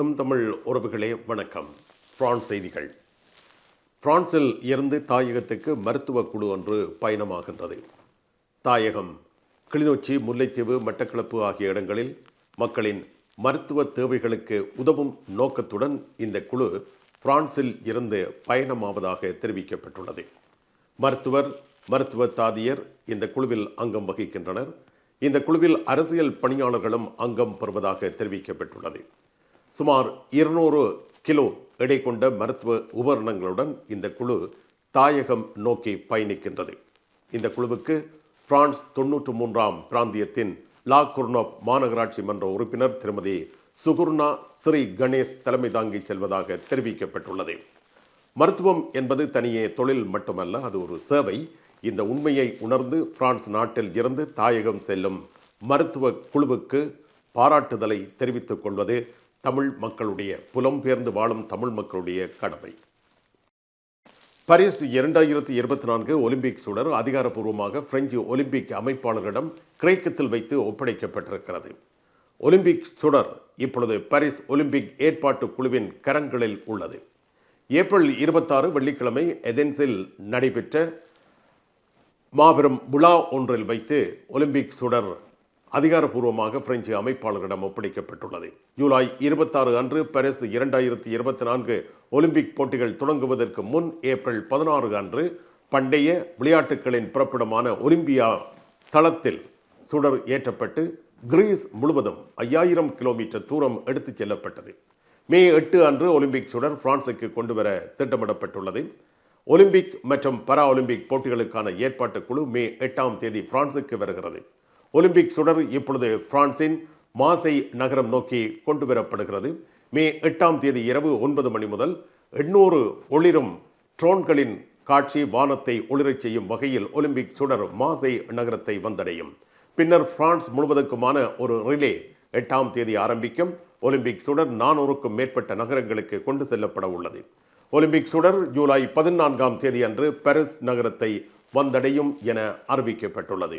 M Tamil உறவுகளே வணக்கம். France செய்திகள். பிரான்சில் இருந்து தாயகத்துக்கு மருத்துவ குழு ஒன்று பயணமாகின்றது. தாயகம் கிளிநொச்சி முல்லைத்தீவு மட்டக்களப்பு ஆகிய இடங்களில் மக்களின் மருத்துவ தேவைகளுக்கு உதவும் நோக்கத்துடன் இந்த குழு பிரான்சில் இருந்து பயணமாவதாக தெரிவிக்கப்பட்டுள்ளது. மருத்துவர் மருத்துவ தாதியர் இந்த குழுவில் அங்கம் வகிக்கின்றனர். இந்த குழுவில் அரசியல் பணியாளர்களும் அங்கம் பெறுவதாக தெரிவிக்கப்பட்டுள்ளது. சுமார் இருநூறு கிலோ எடை கொண்ட மருத்துவ உபகரணங்களுடன் இந்த குழு தாயகம் நோக்கி பயணிக்கின்றது. இந்த குழுவுக்கு பிரான்ஸ் தொன்னூற்று மூன்றாம் பிராந்தியத்தின் லா குர்னோப் மாநகராட்சி மன்ற உறுப்பினர் திருமதி சுகுர்ணா ஸ்ரீ கணேஷ் தலைமை தாங்கி செல்வதாக தெரிவிக்கப்பட்டுள்ளது. மருத்துவம் என்பது தனியே தொழில் மட்டுமல்ல அது ஒரு சேவை. இந்த உண்மையை உணர்ந்து பிரான்ஸ் நாட்டில் இருந்து தாயகம் செல்லும் மருத்துவ குழுவுக்கு பாராட்டுதலை தெரிவித்துக் கொள்வது தமிழ் மக்களுடைய புலம்பெயர்ந்து வாழும் தமிழ் மக்களுடைய கடமை. பாரிஸ் இரண்டாயிரத்தி இருபத்தி நான்கு ஒலிம்பிக் சுடர் அதிகாரப்பூர்வமாக பிரெஞ்சு ஒலிம்பிக் அமைப்பாளரிடம் கிரேக்கத்தில் வைத்து ஒப்படைக்கப்பட்டிருக்கிறது. ஒலிம்பிக் சுடர் இப்பொழுது பாரிஸ் ஒலிம்பிக் ஏற்பாட்டு குழுவின் கரங்களில் உள்ளது. ஏப்ரல் இருபத்தாறு வெள்ளிக்கிழமை எதென்ஸில் நடைபெற்ற மாபெரும் விழா ஒன்றில் வைத்து ஒலிம்பிக் சுடர் அதிகாரப்பூர்வமாக பிரெஞ்சு அமைப்பாளரிடம் ஒப்படைக்கப்பட்டுள்ளது. ஜூலை இருபத்தாறு அன்று பாரிஸ் இரண்டாயிரத்தி இருபத்தி நான்கு ஒலிம்பிக் போட்டிகள் தொடங்குவதற்கு முன் ஏப்ரல் பதினாறு அன்று பண்டைய விளையாட்டுகளின் பிறப்பிடமான ஒலிம்பியா தளத்தில் சுடர் ஏற்றப்பட்டு கிரீஸ் முழுவதும் ஐயாயிரம் கிலோமீட்டர் தூரம் எடுத்துச் செல்லப்பட்டது. மே எட்டு அன்று ஒலிம்பிக் சுடர் பிரான்சுக்கு கொண்டு வர திட்டமிடப்பட்டுள்ளது. ஒலிம்பிக் மற்றும் பரா ஒலிம்பிக் போட்டிகளுக்கான ஏற்பாட்டு குழு மே எட்டாம் தேதி பிரான்சுக்கு வருகிறது. ஒலிம்பிக் சுடர் இப்பொழுது பிரான்சின் மாசை நகரம் நோக்கி கொண்டு வரப்படுகிறது மே எட்டாம் தேதி இரவு ஒன்பது மணி முதல் எண்ணூறு ஒளிரும் ட்ரோன்களின் காட்சி வானத்தை ஒளிரச் செய்யும் வகையில் ஒலிம்பிக் சுடர் மாசை நகரத்தை வந்தடையும். பின்னர் பிரான்ஸ் முழுவதற்குமான ஒரு ரிலே எட்டாம் தேதி ஆரம்பிக்கும். ஒலிம்பிக் சுடர் நானூறுக்கும் மேற்பட்ட நகரங்களுக்கு கொண்டு செல்லப்பட உள்ளது. ஒலிம்பிக் சுடர் ஜூலை பதினான்காம் தேதி அன்று பாரிஸ் நகரத்தை வந்தடையும் என அறிவிக்கப்பட்டுள்ளது.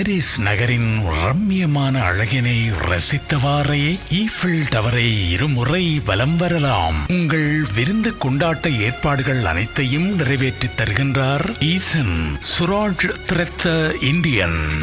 பாரிஸ் நகரின் ரம்மியமான அழகினை ரசித்தவாறே ஈஃபில் டவரை இருமுறை வலம் வரலாம். உங்கள் விருந்து கொண்டாட்ட ஏற்பாடுகள் அனைத்தையும் நிறைவேற்றித் தருகின்றார் ஈசன். சுராஜ் திரத்த Indian.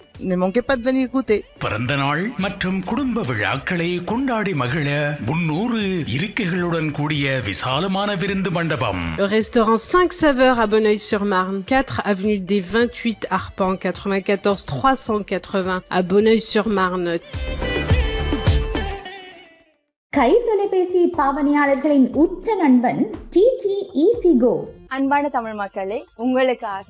Goûter. பிறந்த நாள் மற்றும் குடும்ப விழாக்களை கொண்டாடி மகிழ முன்னூறு இருக்கைகளுடன் கூடிய விசாலமான விருந்து மண்டபம் restaurant 5 saveurs à Bonneuil-sur-Marne, 4 avenue des 28 Arpents, 94 380 à Bonneuil-sur-Marne. கை தொலைபேசி பாவனையாளர்களின் உச்ச நண்பன் டிடி ஈசி கோ அன்பான தமிழ் மக்களே உங்களுக்காக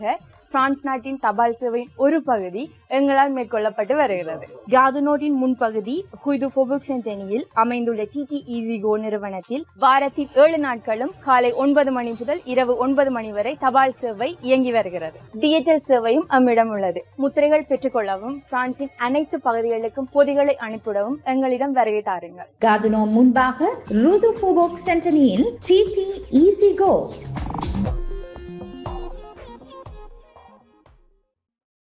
பிரான்ஸ் நாட்டின் தபால் சேவையின் ஒரு பகுதி எங்களால் மேற்கொள்ளப்பட்டு வருகிறது. காதுனோட்டின் முன்பகுதி ஹுய்து ஃபோபுக் சென்டனியில் அமைந்துள்ள டிடி ஈஸி கோ நிறுவனத்தில் வாரத்தில் ஏழு நாட்களும் காலை ஒன்பது மணி முதல் இரவு ஒன்பது மணி வரை தபால் சேவை இயங்கி வருகிறது. டிஜிட்டல் சேவையும் நம்மிடம் உள்ளது. முத்திரைகள் பெற்றுக்கொள்ளவும் பிரான்சின் அனைத்து பகுதிகளுக்கும் பொதிகளை அனுப்பிடவும் எங்களிடம் வருகை தாருங்கள். காதுனோ முன்பாக ரூது ஃபோபோக் சென்டனியில் டிடி ஈசி கோ.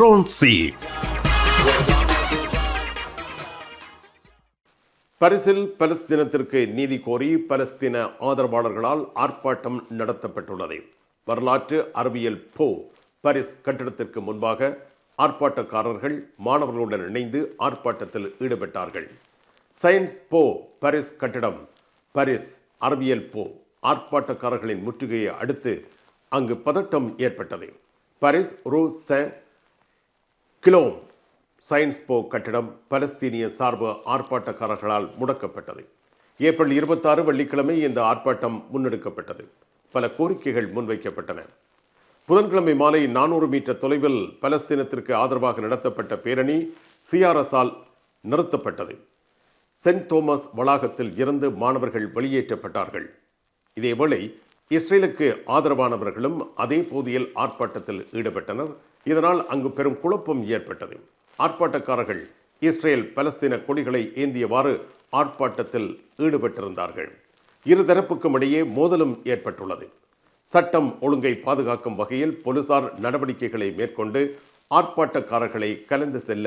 ரோன்சி. பரிசில் பலஸ்தீனத்திற்கு நீதி கோரி பலஸ்தீன ஆதரவாளர்களால் ஆர்ப்பாட்டம் நடத்தப்பட்டுள்ளது. வரலாற்று அறிவியல் போ பரிஸ் கட்டிடத்திற்கு முன்பாக ஆர்ப்பாட்டக்காரர்கள் மாணவர்களுடன் இணைந்து ஆர்ப்பாட்டத்தில் ஈடுபட்டார்கள். சயின்ஸ் போ பரிஸ் கட்டிடம் பரிஸ் அறிவியல் போ ஆர்ப்பாட்டக்காரர்களின் முற்றுகையை அடுத்து அங்கு பதட்டம் ஏற்பட்டது. பரிஸ் ரூ சென் கிலோம். சயின்ஸ் போ கட்டிடம் பலஸ்தீனிய சார்பு ஆர்ப்பாட்டக்காரர்களால் முடக்கப்பட்டது. ஏப்ரல் இருபத்தாறு வெள்ளிக்கிழமை இந்த ஆர்ப்பாட்டம் முன்னெடுக்கப்பட்டது. பல கோரிக்கைகள் முன்வைக்கப்பட்டன. புதன்கிழமை மாலை நானூறு மீட்டர் தொலைவில் பலஸ்தீனத்திற்கு ஆதரவாக நடத்தப்பட்ட பேரணி சிஆர்எஸால் நிறுத்தப்பட்டது. சென்ட் தோமஸ் வளாகத்தில் இருந்து மாணவர்கள் வெளியேற்றப்பட்டார்கள். இதேவேளை இஸ்ரேலுக்கு ஆதரவானவர்களும் அதே போதியில் ஆர்ப்பாட்டத்தில் ஈடுபட்டனர். இதனால் அங்கு பெரும் குழப்பம் ஏற்பட்டது. ஆர்ப்பாட்டக்காரர்கள் இஸ்ரேல் பலஸ்தீன கொடிகளை ஏந்தியவாறு ஆர்ப்பாட்டத்தில் ஈடுபட்டிருந்தார்கள். இருதரப்புக்கும் இடையே மோதலும் ஏற்பட்டுள்ளது. சட்டம் ஒழுங்கை பாதுகாக்கும் வகையில் போலீசார் நடவடிக்கைகளை மேற்கொண்டு ஆர்ப்பாட்டக்காரர்களை கலந்து செல்ல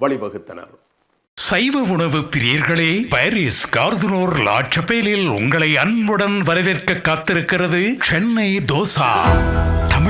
வழிவகுத்தனர். சைவ உணவு பிரியர்களே பாரிஸ் கார்துனோர் லாட்சபேலில் உங்களை அன்புடன் வரவேற்க காத்திருக்கிறது சென்னை தோசா.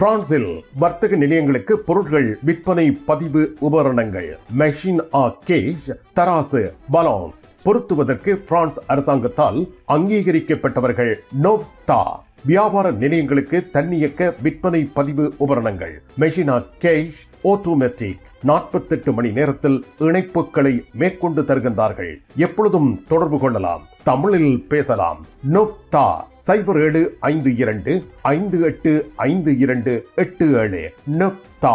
பிரான்சில் வர்த்தக நிலையங்களுக்கு பொருட்கள் விற்பனை பதிவு உபகரணங்கள். மெஷின் ஆ கேஷ் தராசு பலான்ஸ் பொருத்துவதற்கு பிரான்ஸ் அரசாங்கத்தால் அங்கீகரிக்கப்பட்டவர்கள் நோவ்தா வியாபார நிலையங்களுக்கு தன்னியக்க விற்பனை பதிவு உபகரணங்கள். மெஷினா கேஷ் ஆட்டோமேட்டிக் நாற்பத்தெட்டு மணி நேரத்தில் இணைப்புகளை மேற்கொண்டு தருகின்றார்கள். எப்பொழுதும் தொடர்பு கொள்ளலாம். தமிழில் பேசலாம். நொஃப்தா சைபர் ஏழு ஐந்து இரண்டு ஐந்து எட்டு ஐந்து இரண்டு எட்டு ஏழு. நொஃப்தா.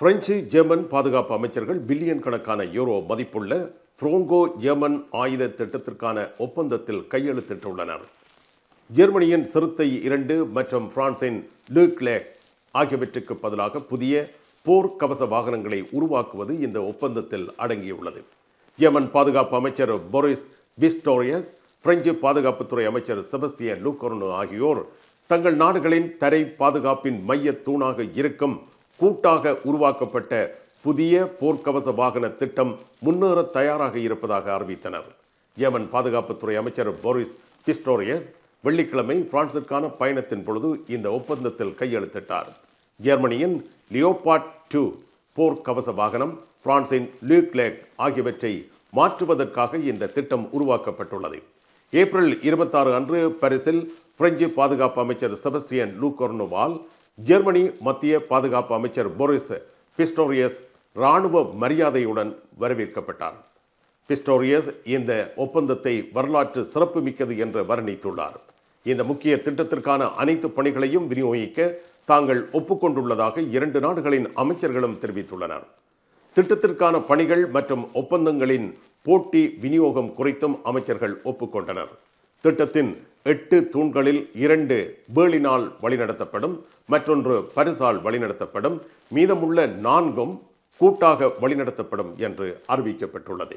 பிரெஞ்சு ஜெர்மன் பாதுகாப்பு அமைச்சர்கள் பில்லியன் கணக்கான யூரோ மதிப்புள்ள ஃப்ரோங்கோ ஜெர்மன் ஆயுத திட்டத்திற்கான ஒப்பந்தத்தில் கையெழுத்திட்டுள்ளனர். ஜெர்மனியின் சிறுத்தை இரண்டு மற்றும் பிரான்சின் லூக்லேக் ஆகியவற்றுக்கு பதிலாக புதிய போர் கவச வாகனங்களை உருவாக்குவது இந்த ஒப்பந்தத்தில் அடங்கியுள்ளது. ஜெர்மன் பாதுகாப்பு அமைச்சர் பொரிஸ் பிஸ்டோரியஸ் பிரெஞ்சு பாதுகாப்புத்துறை அமைச்சர் செபஸ்திய லூக்கோர்னு ஆகியோர் தங்கள் நாடுகளின் தரை பாதுகாப்பின் மைய தூணாக இருக்கும் கூட்டாக உருவாக்கப்பட்ட புதிய போர்க்கவச வாகன திட்டம் முன்னேற தயாராக இருப்பதாக அறிவித்தனர். ஏமன் பாதுகாப்புத்துறை அமைச்சர் போரிஸ் பிஸ்டோரியஸ் வெள்ளிக்கிழமை பிரான்சிற்கான பயணத்தின் பொழுது இந்த ஒப்பந்தத்தில் கையெழுத்திட்டார். ஜெர்மனியின் லியோபாட் டூ போர் கவச வாகனம் பிரான்சின் லியூக்லேக் ஆகியவற்றை மாற்றுவதற்காக இந்த திட்டம் உருவாக்கப்பட்டுள்ளது. ஏப்ரல் இருபத்தாறு அன்று பாரிஸில் பிரெஞ்சு பாதுகாப்பு அமைச்சர் செபஸ்டியன் லூகோர்னோவால் ஜெர்மனி மத்திய பாதுகாப்பு அமைச்சர் போரிஸ் பிஸ்டோரியஸ் ராணுவ மரியாதையுடன் வரவேற்கப்பட்டார். பிஸ்டோரியஸ் இந்த ஒப்பந்தத்தை வரலாற்று சிறப்புமிக்கது என்று வர்ணித்துள்ளார். இந்த முக்கிய திட்டத்திற்கான அனைத்து பணிகளையும் விநியோகிக்க தாங்கள் ஒப்புக்கொண்டுள்ளதாக இரண்டு நாடுகளின் அமைச்சர்களும் தெரிவித்துள்ளனர். திட்டத்திற்கான பணிகள் மற்றும் ஒப்பந்தங்களின் போட்டி விநியோகம் குறித்தும் அமைச்சர்கள் ஒப்புக்கொண்டனர். திட்டத்தின் எட்டு தூண்களில் இரண்டு பேர்லினால் வழிநடத்தப்படும் மற்றொன்று பரிசால் வழிநடத்தப்படும் மீதமுள்ள நான்கும் கூட்டாக வழிநடத்தப்படும் என்று அறிவிக்கப்பட்டுள்ளது.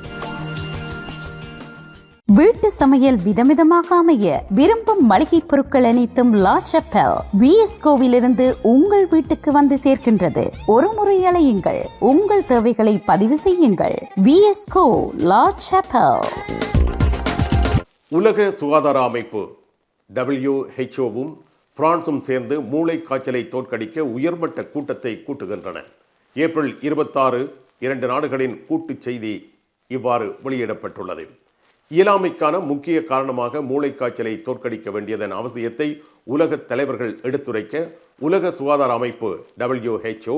வீட்டு சமையல் விதவிதமாக அமைய விரும்பும் மளிகை பொருட்கள் அனைத்தும் லா செப்பல். விஎஸ்கோவிலிருந்து உங்கள் வீட்டுக்கு வந்து சேர்க்கின்றது ஒரு முறை அலையுங்கள். உங்கள் தேவைகளை பதிவு செய்யுங்கள். விஎஸ்கோ லா செப்பல். உலக சுகாதார அமைப்பு டபிள்யூஹெச்ஓவும் பிரான்சும் சேர்ந்து மூளை காய்ச்சலை தோற்கடிக்க உயர்மட்ட கூட்டத்தை கூட்டுகின்றன. ஏப்ரல் இருபத்தாறு இரண்டு நாடுகளின் கூட்டுச் செய்தி இவ்வாறு வெளியிடப்பட்டுள்ளது. இயலாமைக்கான முக்கிய காரணமாக மூளைக்காய்ச்சலை தோற்கடிக்க வேண்டியதன் அவசியத்தை உலக தலைவர்கள் எடுத்துரைக்க உலக சுகாதார அமைப்பு டபிள்யூஹெச்ஓ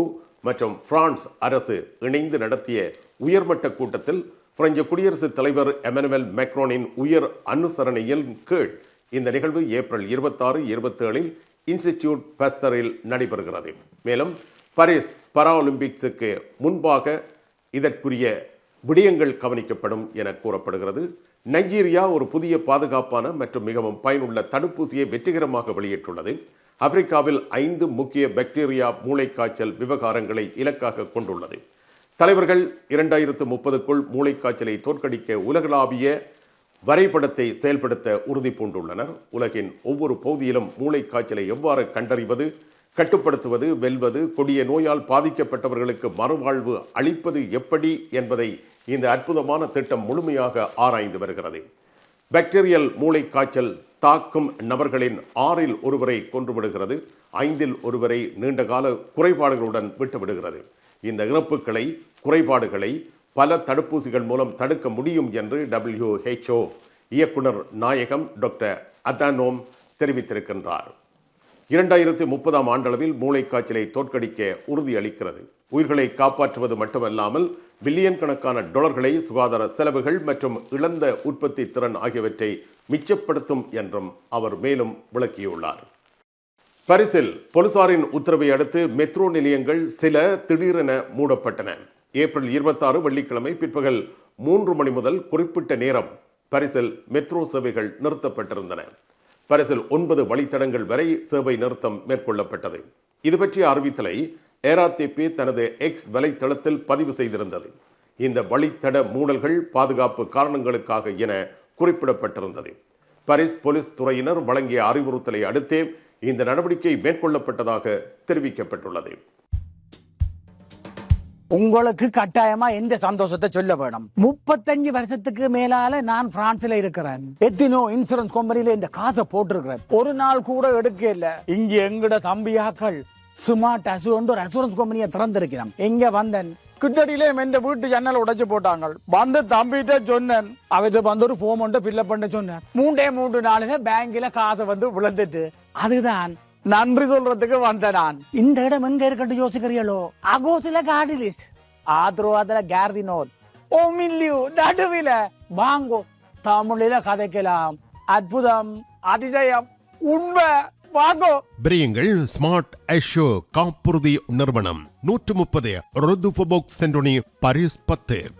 மற்றும் பிரான்ஸ் அரசு இணைந்து நடத்திய உயர்மட்ட கூட்டத்தில் பிரெஞ்சு குடியரசுத் தலைவர் எமனுவல் மேக்ரோனின் உயர் அனுசரணையின் கீழ் இந்த நிகழ்வு ஏப்ரல் இருபத்தாறு இருபத்தேழில் இன்ஸ்டிடியூட் பஸ்தரில் நடைபெறுகிறது. மேலும் பாரிஸ் பராலிம்பிக்ஸுக்கு முன்பாக இதற்குரிய விடயங்கள் கவனிக்கப்படும் என கூறப்படுகிறது. நைஜீரியா ஒரு புதிய பாதுகாப்பான மற்றும் மிகவும் பயனுள்ள தடுப்பூசியை வெற்றிகரமாக வெளியிட்டுள்ளது. ஆப்பிரிக்காவில் ஐந்து முக்கிய பாக்டீரியா மூளைக்காய்ச்சல் விவகாரங்களை இலக்காக கொண்டுள்ளது. தலைவர்கள் இரண்டாயிரத்து முப்பதுக்குள் மூளைக்காய்ச்சலை தோற்கடிக்க உலகளாவிய வரைபடத்தை செயல்படுத்த உறுதி பூண்டுள்ளனர். உலகின் ஒவ்வொரு பகுதியிலும் மூளைக்காய்ச்சலை எவ்வாறு கண்டறிவது கட்டுப்படுத்துவது வெல்வது கொடிய நோயால் பாதிக்கப்பட்டவர்களுக்கு மறுவாழ்வு அளிப்பது எப்படி என்பதை இந்த அற்புதமான திட்டம் முழுமையாக ஆராய்ந்து வருகிறது. பாக்டீரியல் மூளைக்காய்ச்சல் தாக்கும் நபர்களின் ஆறில் ஒருவரை கொன்றுவிடுகிறது. ஐந்தில் ஒருவரை நீண்டகால குறைபாடுகளுடன் விட்டுவிடுகிறது. இந்த இறப்புகளை குறைபாடுகளை பல தடுப்பூசிகள் மூலம் தடுக்க முடியும் என்று டபிள்யூஹெச்ஓ இயக்குனர் நாயகம் டாக்டர் அதானோம் தெரிவித்திருக்கின்றார். இரண்டாயிரத்தி முப்பதாம் ஆண்டளவில் மூளைக்காய்ச்சலை தோற்கடிக்க உறுதியளிக்கிறது. உயிர்களை காப்பாற்றுவது மட்டுமல்லாமல் பில்லியன் கணக்கான டாலர்களை சுகாதார செலவுகள் மற்றும் இழந்த உற்பத்தி திறன் ஆகியவற்றை மிச்சப்படுத்தும் என்றும் அவர் மேலும் விளக்கியுள்ளார். பரிசில் போலீசாரின் உத்தரவை அடுத்து மெட்ரோ நிலையங்கள் சில திடீரென மூடப்பட்டன. ஏப்ரல் இருபத்தாறு வெள்ளிக்கிழமை பிற்பகல் மூன்று மணி முதல் குறிப்பிட்ட நேரம் பரிசில் மெட்ரோ சேவைகள் நிறுத்தப்பட்டிருந்தன. பரிசில் ஒன்பது வழித்தடங்கள் வரை சேவை நிறுத்தம் மேற்கொள்ளப்பட்டது. இது பற்றிய அறிவித்தலை ஏராத்திபி தனது எக்ஸ் வலைத்தளத்தில் பதிவு செய்திருந்தது. இந்த வழித்தட மூடல்கள் பாதுகாப்பு காரணங்களுக்காக என குறிப்பிடப்பட்டிருந்தது. பாரிஸ் போலீஸ் துறையினர் வழங்கிய அறிவுறுத்தலை அடுத்தே இந்த நடவடிக்கை மேற்கொள்ளப்பட்டதாக தெரிவிக்கப்பட்டுள்ளது. உங்களுக்கு கட்டாயமா எந்த சந்தோஷத்தை சொல்ல வேணும்? முப்பத்தஞ்சு வருஷத்துக்கு மேலால நான் பிரான்ஸ்ல இருக்கிறேன். எத்தினோ இன்சூரன்ஸ் கம்பெனில இந்த காசை போட்டிருக்கிறேன். ஒரு நாள் கூட எடுக்க இல்ல. இங்க எங்கட தம்பியாக்கள் ஸ்மார்ட் ஒரு அசூரன்ஸ் கம்பெனியை திறந்திருக்கிறோம் எங்க வந்தேன்? கிட்டடியிலே எந்த வீட்டு ஜன்னல் உடைச்சு போட்டாங்க வந்து தம்பிட்ட சொன்னேன். அவர்கிட்ட வந்து ஒரு ஃபோம் ஒன்று ஃபில்அப் பண்ண சொன்னேன். மூன்றே மூன்று நாளுங்க பேங்க்ல காசை வந்து விழுந்துட்டு. அதுதான் நன்றி சொல்றதுக்கு வந்த நான். இந்த இடம் எங்க இருக்கட்டும் யோசிக்கிறீங்களோ? அகோசில கார்டு லிஸ்ட். ஆத்ரோவாதுல கேர்தினோர். ஓ மில்லியூ நடுவில. வாங்கோ தமிழில கதைக்கலாம். அற்புதம் அதிசயம் உண்மை வாங்கோ. பிரியுங்கள் ஸ்மார்ட் ஐஷோ காப்புறுதி நிறுவனம். நூற்று முப்பது ரொதுபோக் சென்டோனி பரிஸ் பத்து.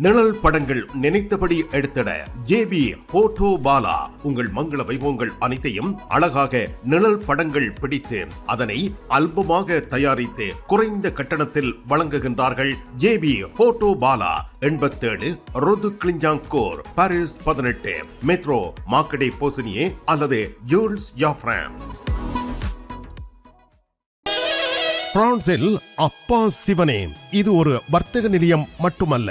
நிழல் படங்கள் நினைத்தபடி எடுத்திட ஜேபி போட்டோ பாலா. உங்கள் மங்கள வைபவங்கள் அனைத்தையும் அழகாக நிழல் படங்கள் பிடித்து அதனை அல்பமாக தயாரித்து குறைந்த கட்டணத்தில் வழங்குகின்றார்கள் ஜேபி போட்டோ பாலா எண்பத்தேழு ரொது கிளிஞ்சாங்கோர் பாரிஸ் பதினெட்டு மெட்ரோ மார்க்கடே போசினியே அல்லது ஜூல்ஸ் யாஃப்ராம் பிரான்சில் அப்பா சிவனே. இது ஒரு வர்த்தக நிலையம் மட்டுமல்ல